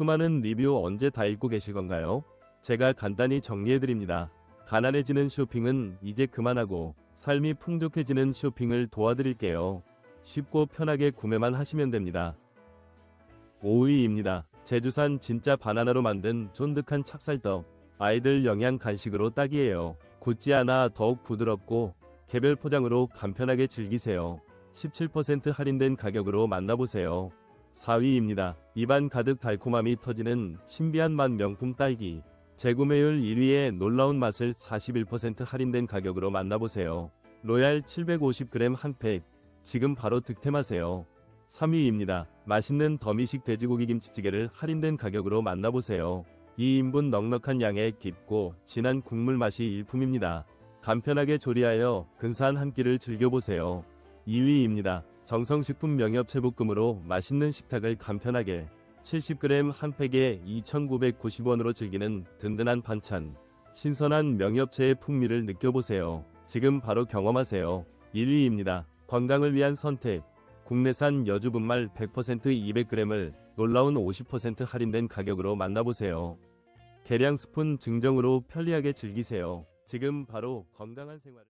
수많은 리뷰 언제 다 읽고 계실 건가요? 제가 간단히 정리해드립니다. 가난해지는 쇼핑은 이제 그만하고 삶이 풍족해지는 쇼핑을 도와드릴게요. 쉽고 편하게 구매만 하시면 됩니다. 5위입니다. 제주산 진짜 바나나로 만든 쫀득한 찹쌀떡. 아이들 영양 간식으로 딱이에요. 굳지 않아 더욱 부드럽고 개별 포장으로 간편하게 즐기세요. 17% 할인된 가격으로 만나보세요. 4위입니다. 입안 가득 달콤함이 터지는 신비한 맛 명품 딸기. 재구매율 1위의 놀라운 맛을 41% 할인된 가격으로 만나보세요. 로얄 750g 한 팩. 지금 바로 득템하세요. 3위입니다. 맛있는 더미식 돼지고기 김치찌개를 할인된 가격으로 만나보세요. 2인분 넉넉한 양의 깊고 진한 국물 맛이 일품입니다. 간편하게 조리하여 근사한 한 끼를 즐겨보세요. 2위입니다. 정성식품 명엽 채볶음으로 맛있는 식탁을 간편하게 70g 한 팩에 2,990원으로 즐기는 든든한 반찬. 신선한 명엽채의 풍미를 느껴보세요. 지금 바로 경험하세요. 1위입니다. 건강을 위한 선택. 국내산 여주 분말 100% 200g을 놀라운 50% 할인된 가격으로 만나보세요. 계량 스푼 증정으로 편리하게 즐기세요. 지금 바로 건강한 생활.